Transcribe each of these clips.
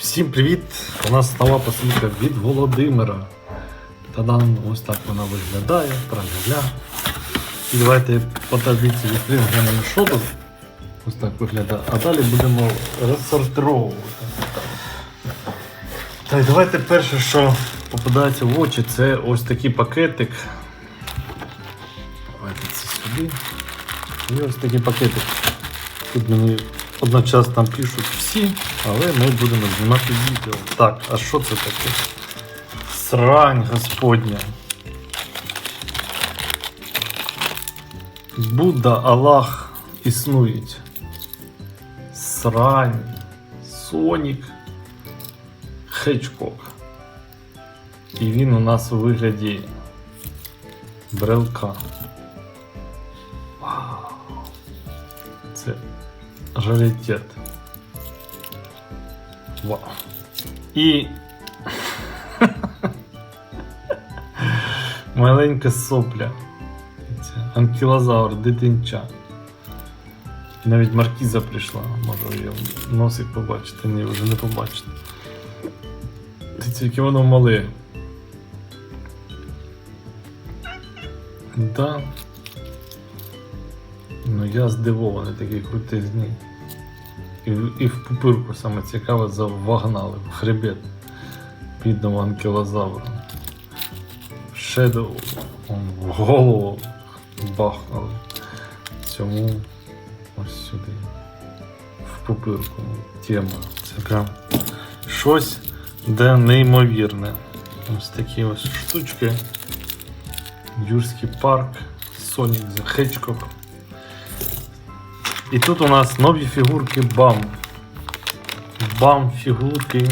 Всім привіт! У нас нова посилка від Володимира. Та-дам, ось так вона виглядає, траля І давайте по таблиці відкриємо тут. Ось так виглядає. А далі будемо розсортировувати. Так, давайте перше, що попадається в очі, це ось такий пакетик. Давайте це сюди. І ось такий пакетик. Тут мені одночасно пишуть всі, але ми будемо знімати відео. Так, а що це таке? Срань Господня. Будда, Аллах існують. Срань, Сонік, Хечкок. І він у нас у вигляді брелка. Раритет. Вау. І маленька сопля. Анкілозавр, дитинча. Навіть маркіза прийшла, може її носик побачити, ні, вже не побачите. Тільки воно мале. Да. Ну я здивований такий крутизний. І, в- і в пупирку саме цікаве завагнали в хребет бідного анкілозавра. Ще до в голову бахнули. Цьому ось сюди. В пупирку. Тема. Це прям щось де неймовірне. Ось такі ось штучки. Юрський парк, Сонік the Hedgehog. І тут у нас нові фігурки BAM. BAM фігурки.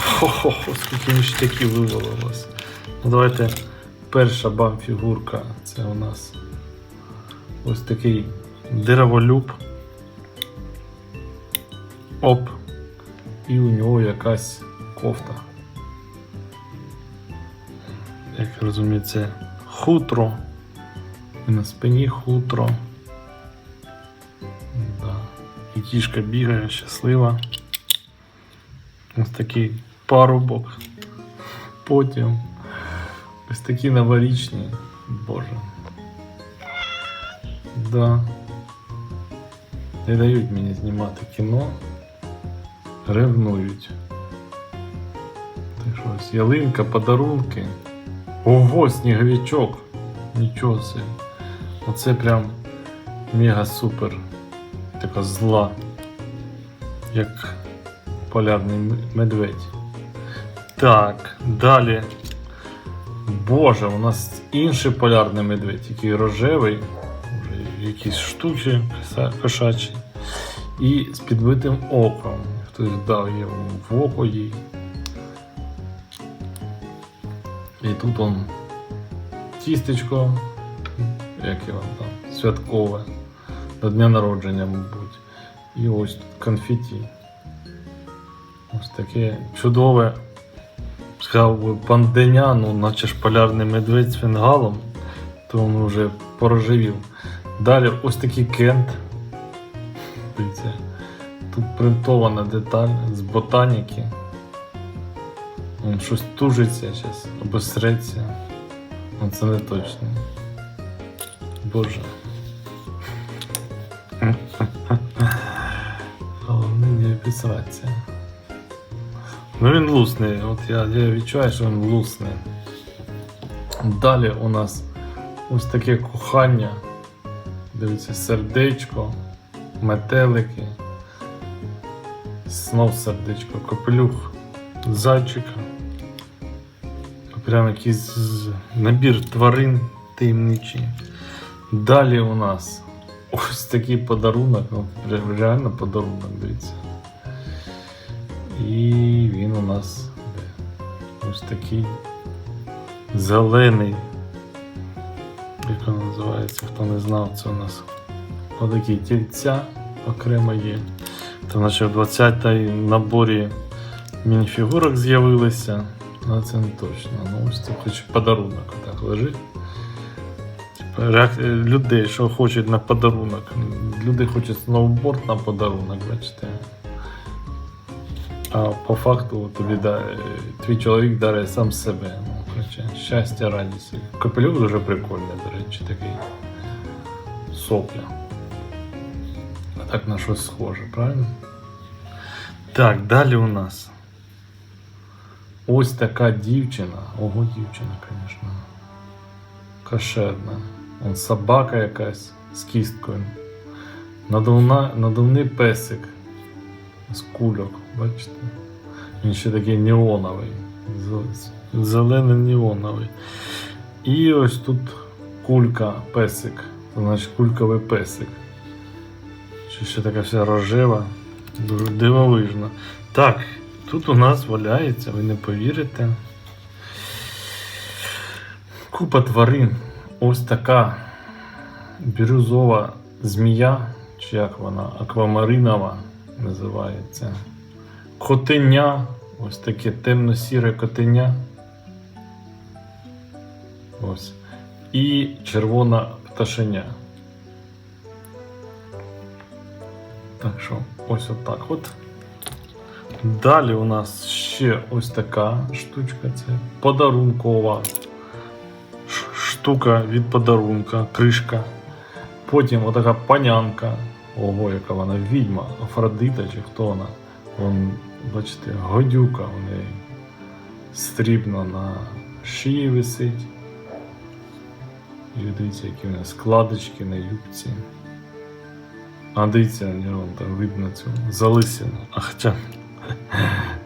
Хо-хо-хо, скільки ніштяків вивалилось. Ну, давайте перша BAM фігурка. Це у нас ось такий дереволюб. Оп. І у нього якась кофта. Як я розумію, це хутро. І на спині хутро. І кішка бігає, щаслива. Ось такий парубок. Потім ось такі новорічні. Боже. Да. Не дають мені знімати кіно. Ревнують. Так що ось ялинка, подарунки. Ого, сніговичок. Нічого собі. Оце прям мега супер. Така зла. Як полярний медведь. Так, далі. Боже, у нас інший полярний медведь, який рожевий, якісь коса- кошачі. І з підбитим оком. Хтось дав йому в око їй. І тут он тістечко, як його там, святкове, до дня народження, мабуть. І ось конфеті. Ось таке чудове, сказав би, панденя, ну наче ж полярний медведь з фінгалом, то він вже порожевів. Далі ось такий кент. Тут принтована деталь з ботаніки. Він щось тужиться зараз, обосреться. Ну це не точно. Боже. Головне. Ну він лусний, от я, я відчуваю, що він лусний. Далі у нас ось таке кохання. Дивіться, сердечко, метелики. Знов сердечко, капелюх зайчика. Прям якийсь набір тварин таємничий. Далі у нас ось такий подарунок, ну реально подарунок, дивіться. І він у нас ось такий зелений. Як він називається, хто не знав, це у нас отакі тільця окремо є. Там наче в 20-й наборі мініфігурок з'явилися. Ну, це не точно. Ну, ось це хоч подарунок так лежить. Людей, що хочуть на подарунок. Люди хочуть сноуборд на подарунок, бачите. А по факту тобі да, твій чоловік дарує сам себе. Ну, коротше, щастя, радість. Капелюх дуже прикольний, до речі, такий сопля. А так на щось схоже, правильно? Так, далі у нас. Ось така дівчина. Ого, дівчина, звісно. Кошерна. Он собака якась з кісткою. Надувна, надувний песик з кульок, бачите? Він ще такий неоновий. Зелений неоновий. І ось тут кулька песик. Значить кульковий песик. Ще, ще така вся рожева, дуже дивовижна. Так, тут у нас валяється, ви не повірите. Купа тварин. Ось така бірюзова змія, чи як вона, аквамаринова називається. Котеня. Ось таке темно-сіре котеня. Ось. І червона пташеня. Так що, ось отак от. Далі у нас ще ось така штучка. Це подарункова штука від подарунка, кришка. Потім отака панянка. Ого, яка вона відьма, Афродита чи хто вона. Вон, бачите, годюка у неї стрібно на шиї висить. І дивіться, які в неї складочки на юбці. А дивіться, нього там видно цю залисину. А хоча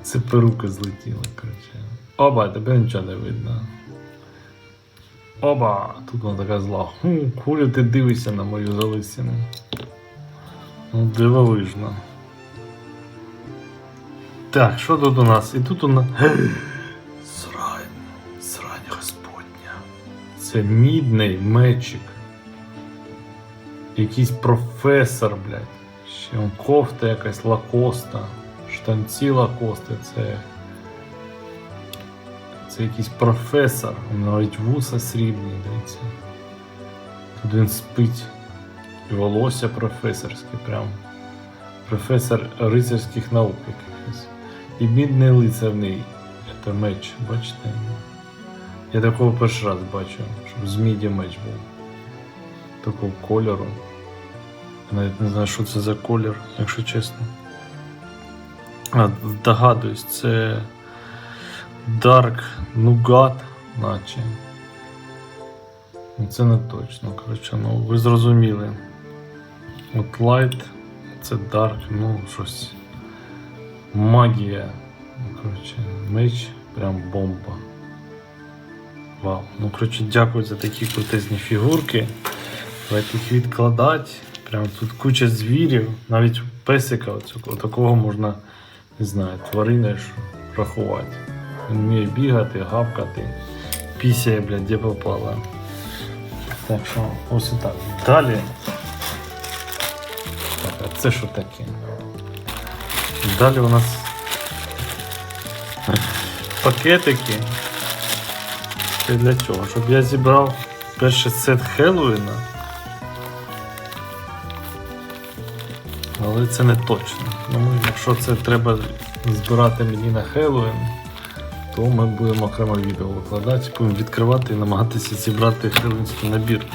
це перука злетіла, коротше. Оба, тебе нічого не видно. Оба! Тут вона така зла. Хм, хулі ти дивишся на мою залисину. Ну, дивовижно. Так, що тут у нас? І тут у нас. Срань. Срань Господня. Це мідний мечик. Якийсь професор, блядь. Ще он кофта якась лакоста. Штанці лакости. Це. Це якийсь професор. Он навіть вуса срібні, дивіться. Тут він спить. І волосся професорське прям. Професор рицарських наук якихось. І мідний лицевний. Це меч, бачите? Я такого перший раз бачу, щоб з міді меч був. Такого кольору. Я навіть не знаю, що це за колір, якщо чесно. А, догадуюсь, це Dark Nougat, наче. Ну, Це не точно, коротше, ну ви зрозуміли. От Light, це Dark, ну щось. Магія. Ну, меч прям бомба. Вау. Ну, коротше, дякую за такі крутезні фігурки. Давайте їх відкладати. Прям тут куча звірів. Навіть песика оцього, такого можна, не знаю, тварини рахувати. Він вміє бігати, гавкати. Пісяє, блядь, де попала. Так що, ось і так. Далі. Так, а це що таке? Далі у нас пакетики. Це для чого? Щоб я зібрав перший сет Хеллоуіна. Але це не точно. Ну, якщо це треба збирати мені на Хеллоуін, то ми будемо окремо відео викладати, будемо відкривати і намагатися зібрати хеллоуінський набір.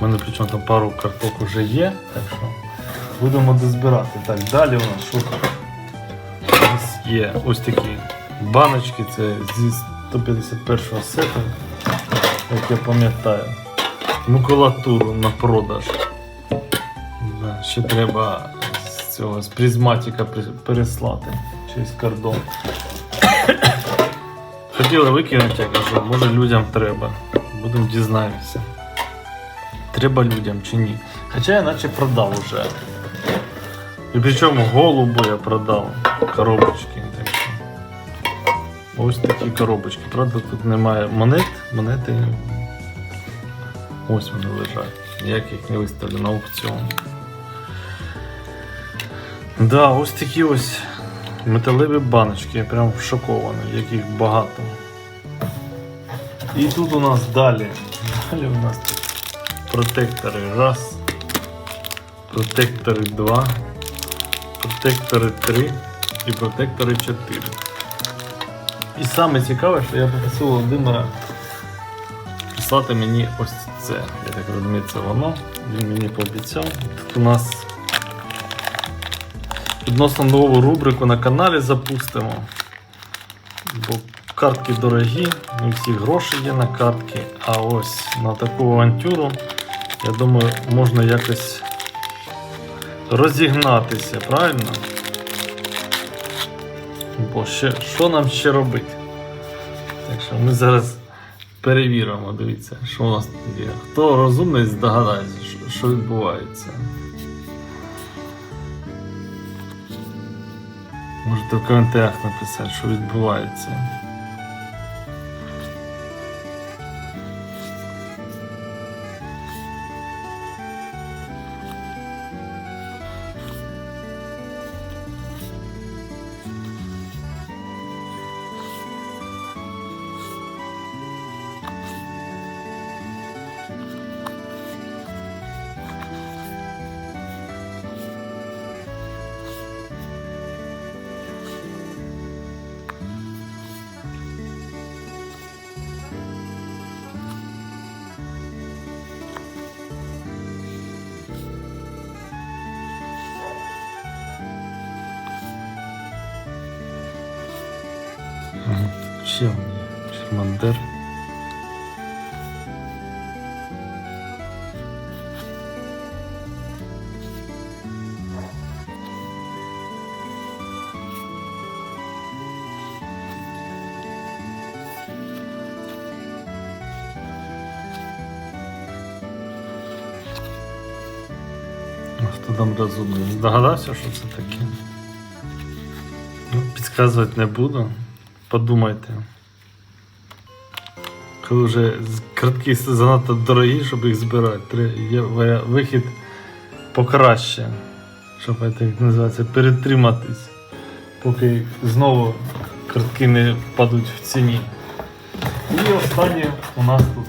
У мене причому там пару карток вже є, так що будемо дозбирати. Так, далі у нас що є ось такі баночки, це зі 151 сету, як я пам'ятаю. Макулатуру на продаж. Да, ще треба з цього з призматика переслати через кордон. Хотіли викинути, я кажу, може людям треба. Будемо дізнаємося. Треба людям чи ні. Хоча я наче продав уже. І причому голубу я продав коробочки. Ось такі коробочки. Правда, тут немає монет, монети. Ось вони лежать. Ніяк їх не виставлю на аукціон. Да, ось такі ось металеві баночки. Я прям шокований, яких багато. І тут у нас далі. Далі у нас тут протектори раз, протектори два, протектори три. і протектори 4. І саме цікаве, що я попросив Володимира писати мені ось це. Я так розумію, це воно. Він мені пообіцяв. Тут у нас відносно нову рубрику на каналі запустимо. Бо картки дорогі, не всі гроші є на картки, а ось на таку авантюру, я думаю, можна якось розігнатися, правильно? Бо ще, що нам ще робити? Так що ми зараз перевіримо, дивіться, що у нас тут є. Хто розумний, здогадається, що відбувається. Можете в коментарях написати, що відбувається. А Хто там розумний? Здогадався, що це таке? Ну, підказувати не буду. Подумайте. Коли вже картки занадто дорогі, щоб їх збирати, є вихід покраще, щоб як називається, перетриматись, поки знову картки не впадуть в ціні. І останнє у нас тут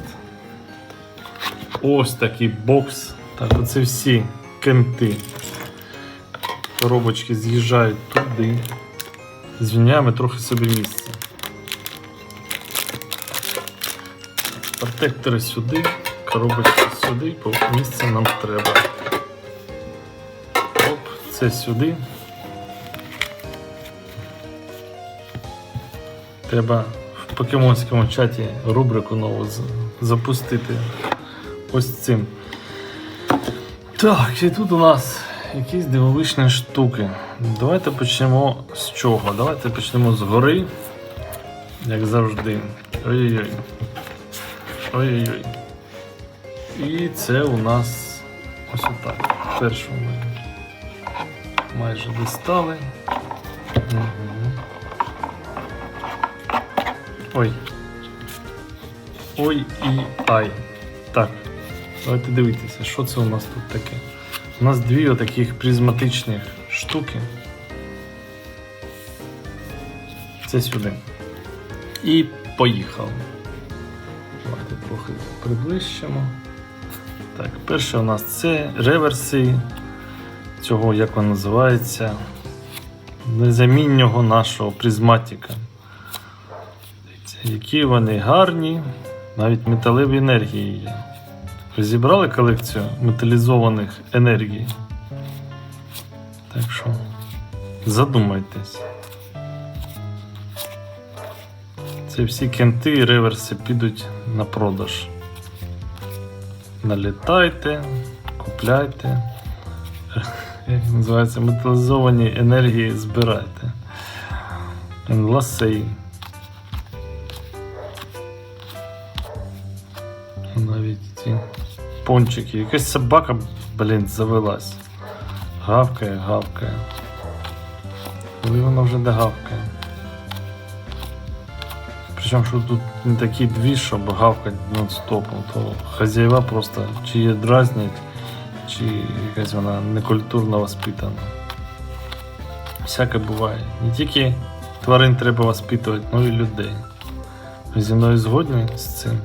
ось такий бокс. Так, оце всі кенти. Коробочки з'їжджають туди. Звільняємо трохи собі місце. Протектори сюди, коробочки сюди, місце нам треба. Оп, це сюди. Треба в покемонському чаті рубрику нову запустити ось цим. Так, і тут у нас якісь дивовижні штуки. Давайте почнемо з чого? Давайте почнемо з гори, як завжди. Ой-ой-ой. Ой-ой-ой. І це у нас ось отак. Першу ми майже дістали. Угу. Ой. Ой і ай. Так. Давайте дивитися, що це у нас тут таке. У нас дві отаких призматичних штуки. Це сюди. І поїхали. Давайте трохи приближимо. Так, перше у нас це реверси цього, як воно називається, незаміннього нашого призматика. Які вони гарні, навіть металеві енергії є. Зібрали колекцію металізованих енергій? Так що задумайтесь. Це всі кенти і реверси підуть на продаж. Налітайте, купляйте. Як називається, металізовані енергії збирайте. Ласей. Навіть ці пончики. Якась собака, блін, завелась. Гавкає, гавкає. Коли вона вже не гавкає. Причому, що тут не такий двіж, щоб гавкати нон-стопом, то хазяїва просто чи її дразнять, чи якась вона некультурно воспитана. Всяке буває. Не тільки тварин треба воспитувати, але й людей. Ви зі мною згодні з цим?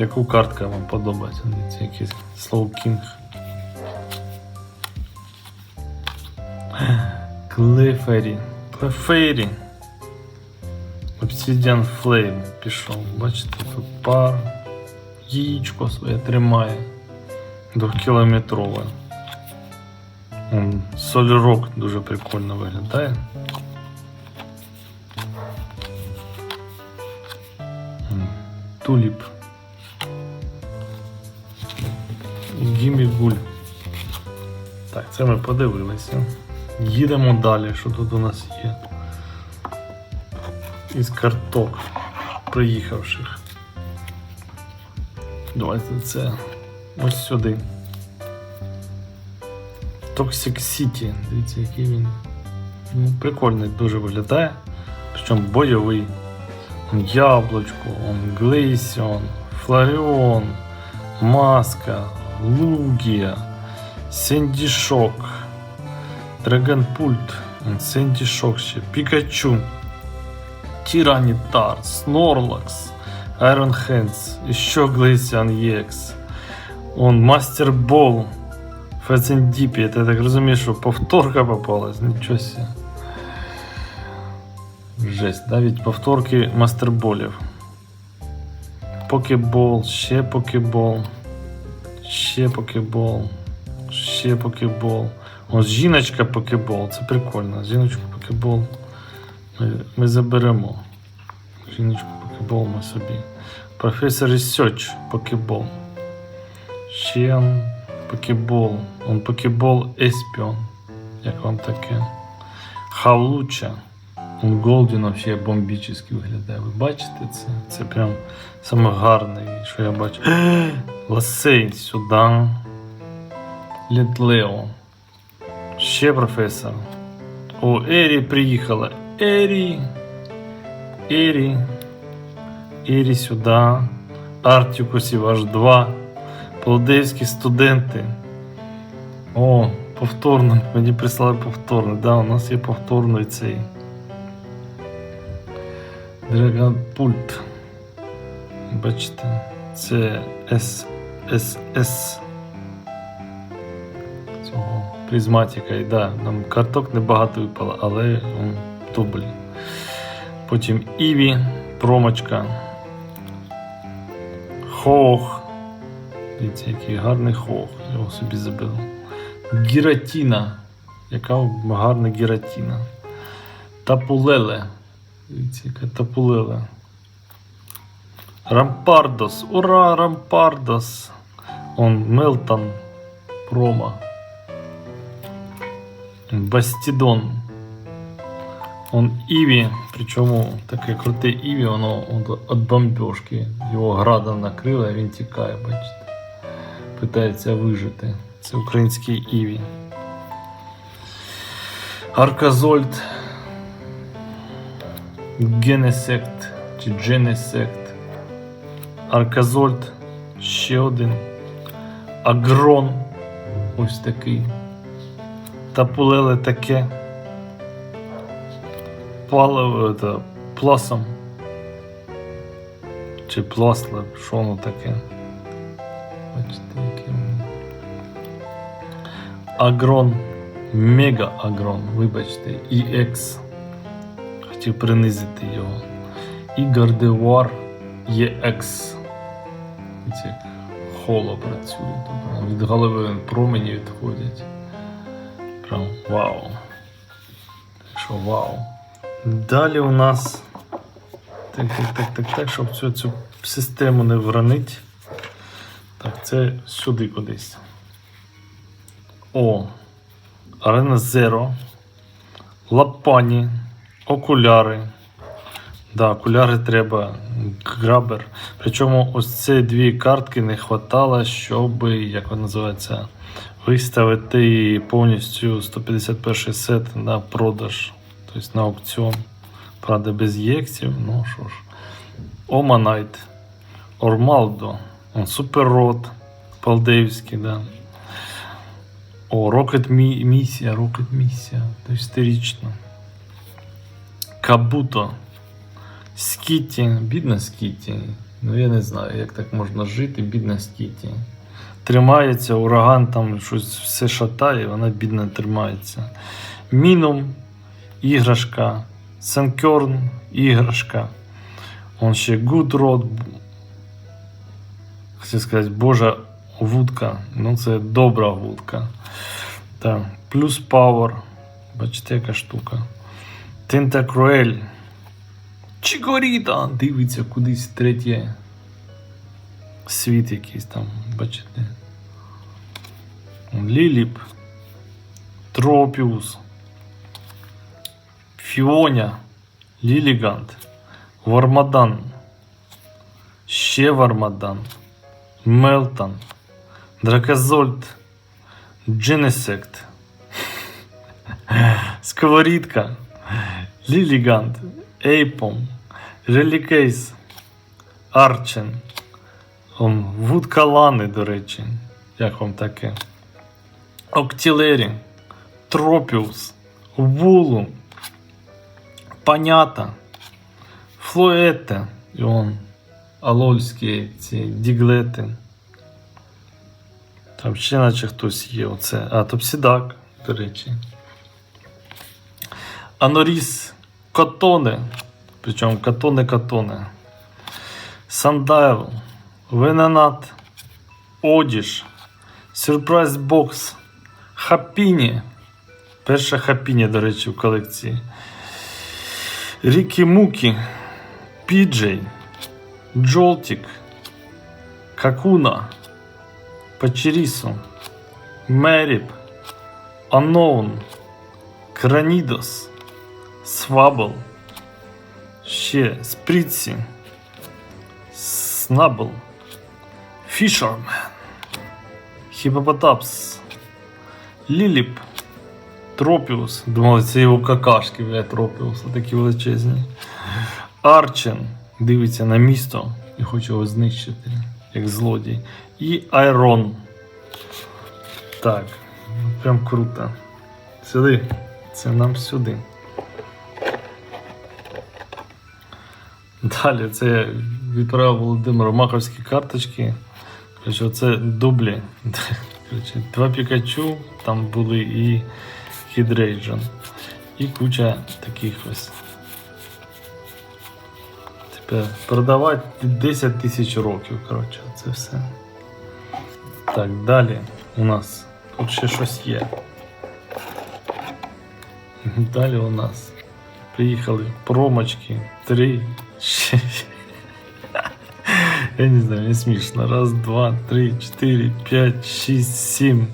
Яку картка вам подобається? Дивіться, якийсь Slow King. Клефері. Клефері. Obsidian Flame пішов. Бачите, тут пар. Яєчко своє тримає. Двохкілометрове. М, Солірок дуже прикольно виглядає. М, Туліп. Гімі гуль. Так, це ми подивилися. Їдемо далі, що тут у нас є. Із карток приїхавших. Давайте це ось сюди. Toxic City. Дивіться, який він. Ну, прикольний дуже виглядає. Причому бойовий. Яблочко, он Глейсіон, Фларіон, Маска, Лугія, Сендішок, Драгонпульт, Сендішок ще, Пікачу, Тиранітар, Снорлакс, Iron Hands, еще Глейсіан EX, он Мастер Бол, Фецендіпі, я так розумію, що повторка попалась, нічого себе. Жесть, навіть повторки мастерболів. Покебол, ще покебол, ще покебол, ще покебол. Ось жіночка покебол, це прикольно. Жіночку покебол ми, ми заберемо. Жіночку покебол ми собі. Професор Research покебол. Ще покебол. Он покебол Еспіон. Як вам таке? Халуча. Голдін вообще бомбічний виглядає. Ви бачите це? Це прям саме гарне, що я бачу. Ласейн сюди. Летлео. Ще професор. О, Ері приїхала. Ері. Ері. Ері сюди. Артікусів аж два. Полдейські студенти. О, повторно. Мені прислали повторно. Да, у нас є повторний цей. Драгонпульт. Бачите, це SSS цього призматика. І да, нам карток небагато випало, але дубль. Потім Іві, промочка. Хох. Дивіться, який гарний хох. Його собі забив. Гіратіна. Яка гарна гіратіна. Тапулеле. Дивіться, яка. Рампардос. Ура, Рампардос. Он Мелтон. Прома. Бастідон. Он Іві, причому таке круте Іві, воно від бомбьошки. Його града накрила, він тікає, бачите. Питається вижити. Це український Іві. Арказольд. Генесект чи Дженесект. Арказольд. Ще один. Агрон. Ось такий. Тапулеле таке. Паливо это, пласом. Чи пласле, що воно таке? Агрон. Мега агрон, вибачте, EX. Хотів принизити його. І Гардевар EX. Ось як холо працює. Тобто від голови промені відходять. Прям вау. Так що вау. Далі у нас. Так, так, так, так, так, щоб цю, цю систему не вранить. Так, це сюди кудись. О. Арена Зеро. Лапані. Окуляри. Да, окуляри треба. Грабер. Причому ось ці дві картки не хватало, щоб, як вона називається, виставити повністю 151 сет на продаж. Тобто на аукціон. Правда, без єктів, ну що ж. Оманайт. Ормалдо. Он Суперрод. Палдеївський, да. О, Рокет Місія, Рокет Місія. То історично. Кабуто. Скітті. Бідна Скітті. Ну я не знаю, як так можна жити, бідна Скітті. Тримається, ураган там щось все шатає, вона бідна тримається. Мінум іграшка. Сенкерн іграшка. Он ще Rod. Хотів сказати, Божа вудка. Ну, це добра вудка. Так. Плюс Power. Бачите, яка штука. Тентакруель. Чикоріта! Дивиться кудись третє. Світ якийсь там, бачите. Ліліп. Тропіус. Фіоня. Лілігант. Вармадан. Ще Вармадан. Мелтан. Дракозольд. Дженесект. Сковорідка. Лілігант. Ейпом. Релікейс. Арчен. Он, Вудка Лани, до речі. Як вам таке? Октілері. Тропіус. Вулум. Панята. Флоете. І он. Алольські ці діглети. Там ще наче хтось є. Оце. А, Топсідак, до речі. Аноріс Котоне. Причому Катоне Катоне. Сандайл. Вененат. Одіж. Сюрприз бокс. Хапіні. Перша хапіні, до речі, в колекції. Рікі Мукі. Піджей. Джолтік. Какуна. Пачерісу. Меріп. Unknown. Кранідос. Свабл. Ще Спрітсі. Снабл. Фішермен. Хіпопотапс. Ліліп. Тропіус. Думали, це його какашки, бля, Тропіуса, такі величезні. Арчен дивиться на місто і хоче його знищити, як злодій. І Айрон. Так, прям круто. Сюди. Це нам сюди. Далі це відправив Володимиру маховські карточки. Це дублі. Два Пікачу там були і Хідрейджон. І куча таких ось. Тепер продавати 10 тисяч років. коротше, Це все. Так, далі у нас тут ще щось є. Далі у нас приїхали промочки 3. Я не знаю, не смішно. Раз, два, три, чотири, п'ять, шість, сім.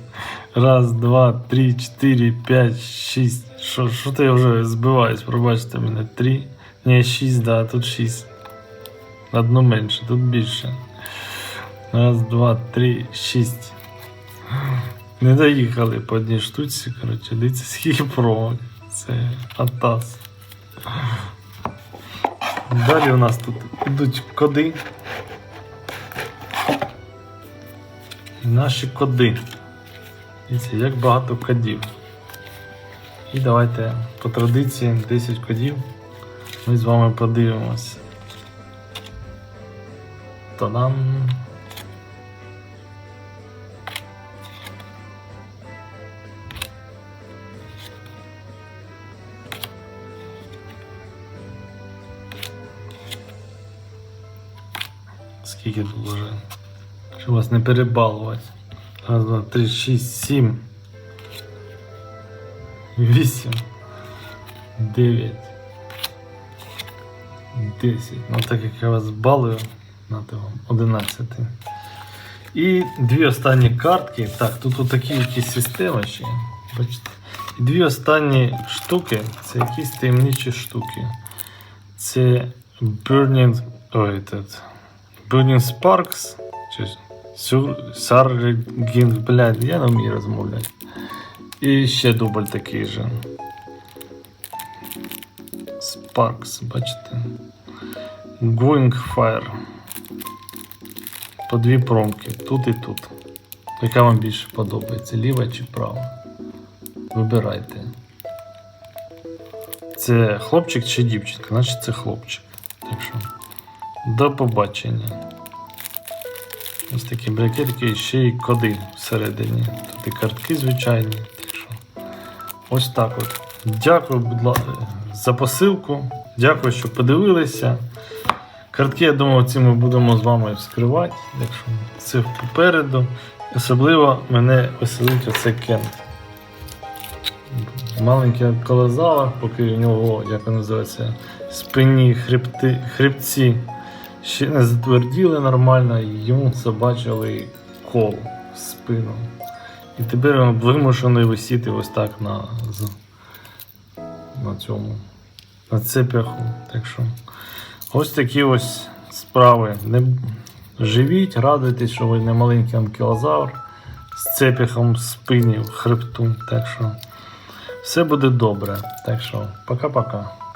Раз, два, три, чотири, п'ять, шість. Що, що то я вже збиваюсь, пробачте мене. Три. Ні, шість, да, тут шість. Одну менше, тут більше. Раз, два, три, шість. Не доїхали по одній штуці, коротше, дивіться, скільки промок. Це атас. Далі у нас тут йдуть коди. Наші коди. Дивіться, як багато кодів. І давайте по традиції 10 кодів. Ми з вами подивимось. Та-дам! Скільки тут вже? Щоб вас не перебалувати. Раз, два, три, шість, сім. Вісім. Дев'ять. Десять. Ну так як я вас балую, нате вам. Одинадцятий. І дві останні картки. Так, тут отакі якісь системи ще. Бачите. І дві останні штуки це якісь таємничі штуки. Це Burning. Ой, Sparks. Чи Саргінг, блядь, я не вмію розмовляти. І ще дубль такий же. Sparks, бачите. Going Fire. По дві промки, тут і тут. Яка вам більше подобається, ліва чи права? Вибирайте. Це хлопчик чи дівчинка? Значить це хлопчик. Так що, до побачення. Ось такі брикетки ще й коди всередині. Тут і картки звичайні. Ось так от. Дякую, за посилку. Дякую, що подивилися. Картки, я думаю, ці ми будемо з вами вскривати, якщо це попереду. Особливо мене веселить оце Кент. Маленький колозавр, поки у нього, як він називається, спинні хребти, хребці ще не затверділи нормально, і йому забачили кол в спину. І тепер він вимушений висіти ось так на, на цьому, на цепяху. Так що ось такі ось справи. Не живіть, радуйтесь, що ви не маленький анкілозавр з цепіхом в спині, в хребту. Так що все буде добре. Так що, пока-пока.